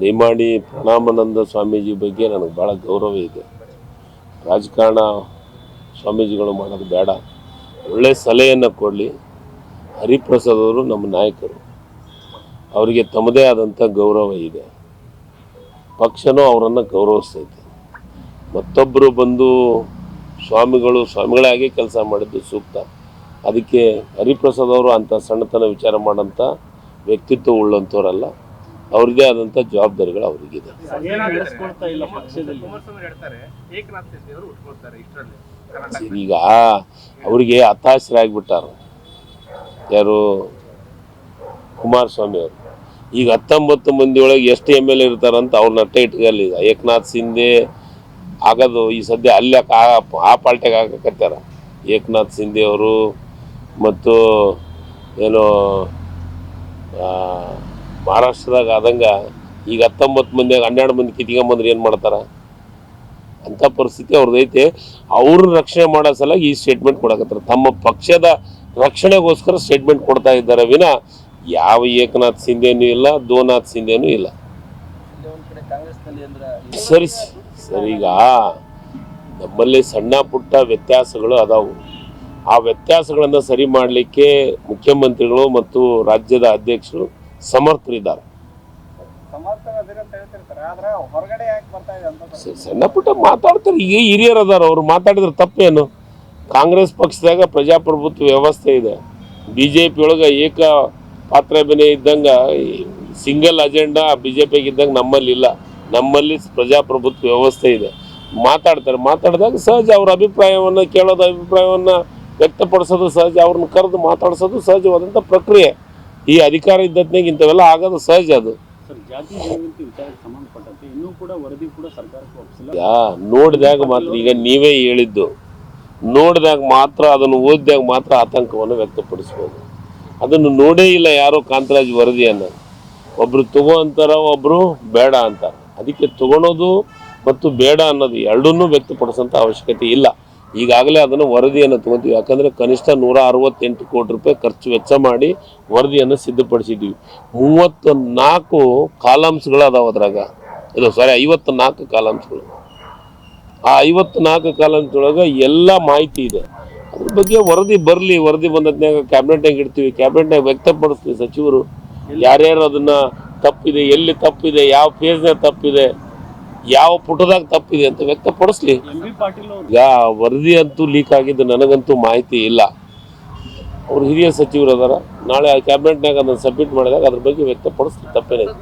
ದಯಮಾಡಿ ಪ್ರಣಾಮಾನಂದ ಸ್ವಾಮೀಜಿ ಬಗ್ಗೆ ನನಗೆ ಭಾಳ ಗೌರವ ಇದೆ. ರಾಜಕಾರಣ ಸ್ವಾಮೀಜಿಗಳು ಮಾಡೋದು ಬೇಡ. ಒಳ್ಳೆ ಸಲಹೆಯನ್ನು ಕೊಡಲಿ. ಹರಿಪ್ರಸಾದ್ ಅವರು ನಮ್ಮ ನಾಯಕರು. ಅವರಿಗೆ ತಮ್ಮದೇ ಆದಂಥ ಗೌರವ ಇದೆ. ಪಕ್ಷನೂ ಅವರನ್ನು ಗೌರವಿಸ್ತೈತೆ. ಮತ್ತೊಬ್ಬರು ಬಂದು ಸ್ವಾಮಿಗಳು ಸ್ವಾಮಿಗಳಾಗಿ ಕೆಲಸ ಮಾಡಿದ್ದು ಸೂಕ್ತ. ಅದಕ್ಕೆ ಹರಿಪ್ರಸಾದ್ ಅವರು ಅಂಥ ಸಣ್ಣತನ ವಿಚಾರ ಮಾಡೋಂಥ ವ್ಯಕ್ತಿತ್ವ ಉಳ್ಳಂಥವ್ರಲ್ಲ. ಅವ್ರದ್ದೇ ಆದಂಥ ಜವಾಬ್ದಾರಿಗಳು ಅವರಿಗಿದೆ. ಈಗ ಅವರಿಗೆ ಹತಾಶರಾಗ್ಬಿಟ್ಟಾರ. ಯಾರು? ಕುಮಾರಸ್ವಾಮಿ ಅವರು. ಈಗ ಹತ್ತೊಂಬತ್ತು ಮಂದಿ ಒಳಗೆ ಎಷ್ಟು ಎಂ ಎಲ್ ಎ ಇರ್ತಾರಂತ ಅವ್ರನ್ನ ನಟ್ಟೆ ಇಟ್ಕಲ್ಲಿ. ಏಕನಾಥ್ ಸಿಂಧೆ ಆಗೋದು ಈ ಸದ್ಯ ಅಲ್ಲಿ ಆ- ಪಾಲ್ಟಿಗೆ ಹಾಕಕತ್ತಾರ ಏಕನಾಥ್ ಸಿಂಧೆ ಅವರು ಮತ್ತು ಏನೋ ಮಹಾರಾಷ್ಟ್ರದಾಗ ಆದಂಗೆ ಈಗ ಹತ್ತೊಂಬತ್ತು ಮಂದಿಯಾಗ, ಹನ್ನೆರಡು ಮಂದಿ ಕಿತ್ಕೊಂಬಂದ್ರೆ ಏನು ಮಾಡ್ತಾರೆ? ಅಂಥ ಪರಿಸ್ಥಿತಿ ಅವ್ರದ್ದು ಐತೆ. ಅವ್ರನ್ನ ರಕ್ಷಣೆ ಮಾಡೋ ಸಲ ಈ ಸ್ಟೇಟ್ಮೆಂಟ್ ಕೊಡಕತ್ತಾರೆ. ತಮ್ಮ ಪಕ್ಷದ ರಕ್ಷಣೆಗೋಸ್ಕರ ಸ್ಟೇಟ್ಮೆಂಟ್ ಕೊಡ್ತಾ ಇದ್ದಾರೆ ವಿನ. ಯಾವ ಏಕನಾಥ್ ಸಿಂಧೆನೂ ಇಲ್ಲ ದೋನಾಥ್ ಸಿಂಧೆನೂ ಇಲ್ಲ. ಸರಿ ಸರಿ, ಈಗ ನಮ್ಮಲ್ಲಿ ಸಣ್ಣ ಪುಟ್ಟ ವ್ಯತ್ಯಾಸಗಳು ಅದಾವು. ಆ ವ್ಯತ್ಯಾಸಗಳನ್ನು ಸರಿ ಮಾಡಲಿಕ್ಕೆ ಮುಖ್ಯಮಂತ್ರಿಗಳು ಮತ್ತು ರಾಜ್ಯದ ಅಧ್ಯಕ್ಷರು ಸಮರ್ಥರಿದ್ದಾರೆ. ಸಣ್ಣ ಪುಟ್ಟ ಮಾತಾಡ್ತಾರೆ ಈಗ ಹಿರಿಯರು ಅದಾರ ಅವ್ರು ಮಾತಾಡಿದ್ರೆ ತಪ್ಪೇನು? ಕಾಂಗ್ರೆಸ್ ಪಕ್ಷದಾಗ ಪ್ರಜಾಪ್ರಭುತ್ವ ವ್ಯವಸ್ಥೆ ಇದೆ. ಬಿ ಜೆ ಪಿ ಒಳಗೆ ಏಕ ಪಾತ್ರಾಭಿನಯ ಇದ್ದಂಗ ಸಿಂಗಲ್ ಅಜೆಂಡಾ ಬಿ ಜೆ ಪಿಗೆ ಇದ್ದಂಗೆ ನಮ್ಮಲ್ಲಿ ಇಲ್ಲ. ನಮ್ಮಲ್ಲಿ ಪ್ರಜಾಪ್ರಭುತ್ವ ವ್ಯವಸ್ಥೆ ಇದೆ. ಮಾತಾಡ್ತಾರೆ ಮಾತಾಡಿದಾಗ ಸಹಜ ಅವ್ರ ಅಭಿಪ್ರಾಯವನ್ನು ಕೇಳೋದು ಅಭಿಪ್ರಾಯವನ್ನು ವ್ಯಕ್ತಪಡಿಸೋದು ಸಹಜ ಅವ್ರನ್ನ ಕರೆದು ಮಾತಾಡಿಸೋದು ಸಹಜವಾದಂಥ ಪ್ರಕ್ರಿಯೆ. ಈ ಅಧಿಕಾರ ಇದ್ದತ್ನಾಗ ಇಂಥವೆಲ್ಲ ಆಗೋದು ಸಹಜ ಅದು. ನೋಡಿದಾಗ ಮಾತ್ರ ಈಗ ನೀವೇ ಹೇಳಿದ್ದು ನೋಡಿದಾಗ ಮಾತ್ರ ಅದನ್ನು ಓದಿದಾಗ ಮಾತ್ರ ಆತಂಕವನ್ನು ವ್ಯಕ್ತಪಡಿಸ್ಬೋದು. ಅದನ್ನು ನೋಡೇ ಇಲ್ಲ ಯಾರೋ ಕಾಂತರಾಜ್ ವರದಿಯನ್ನು. ಒಬ್ರು ತಗೋ ಅಂತಾರ ಒಬ್ರು ಬೇಡ ಅಂತಾರೆ. ಅದಕ್ಕೆ ತಗೊಳೋದು ಮತ್ತು ಬೇಡ ಅನ್ನೋದು ಎರಡನ್ನೂ ವ್ಯಕ್ತಪಡಿಸೋಂಥ ಅವಶ್ಯಕತೆ ಇಲ್ಲ. ಈಗಾಗಲೇ ಅದನ್ನು ವರದಿಯನ್ನು ತಗೊತೀವಿ. ಯಾಕಂದರೆ ಕನಿಷ್ಠ ನೂರ ಅರವತ್ತೆಂಟು ಕೋಟಿ ರೂಪಾಯಿ ಖರ್ಚು ವೆಚ್ಚ ಮಾಡಿ ವರದಿಯನ್ನು ಸಿದ್ಧಪಡಿಸಿದ್ದೀವಿ. ಮೂವತ್ತು ನಾಲ್ಕು ಕಾಲಮ್ಸ್ಗಳು ಅದಾವ ಅದ್ರಾಗ. ಇದು ಸಾರಿ ಐವತ್ತು ನಾಲ್ಕು ಕಾಲಮ್ಸ್ಗಳು ಆ ಐವತ್ತು ನಾಲ್ಕು ಕಾಲಮ್ಸ್ ಎಲ್ಲ ಮಾಹಿತಿ ಇದೆ. ಅದ್ರ ಬಗ್ಗೆ ವರದಿ ಬರಲಿ, ವರದಿ ಬಂದದ್ನಾಗ ಕ್ಯಾಬಿನೆಟ್ನಾಗ ಇಡ್ತೀವಿ. ಕ್ಯಾಬಿನೆಟ್ನಾಗ ವ್ಯಕ್ತಪಡಿಸ್ತೀವಿ ಸಚಿವರು. ಯಾರ್ಯಾರು ಅದನ್ನು ತಪ್ಪಿದೆ, ಎಲ್ಲಿ ತಪ್ಪಿದೆ, ಯಾವ ಫೇಸ್ನಾಗ ತಪ್ಪಿದೆ ಯಾವ ಪುಟದಾಗ ತಪ್ಪಿದೆ ಅಂತ ವ್ಯಕ್ತಪಡಿಸ್ಲಿ. ಈಗ ವರದಿ ಅಂತೂ ಲೀಕ್ ಆಗಿದ್ದು ನನಗಂತೂ ಮಾಹಿತಿ ಇಲ್ಲ. ಅವ್ರು ಹಿರಿಯ ಸಚಿವರು ಅದಾರ ನಾಳೆ ಕ್ಯಾಬಿನೆಟ್ನಾಗ ಅದನ್ನು ಸಬ್ಮಿಟ್ ಮಾಡಿದಾಗ ಅದ್ರ ಬಗ್ಗೆ ವ್ಯಕ್ತಪಡಿಸ್ಲಿ ತಪ್ಪೇನಿದೆ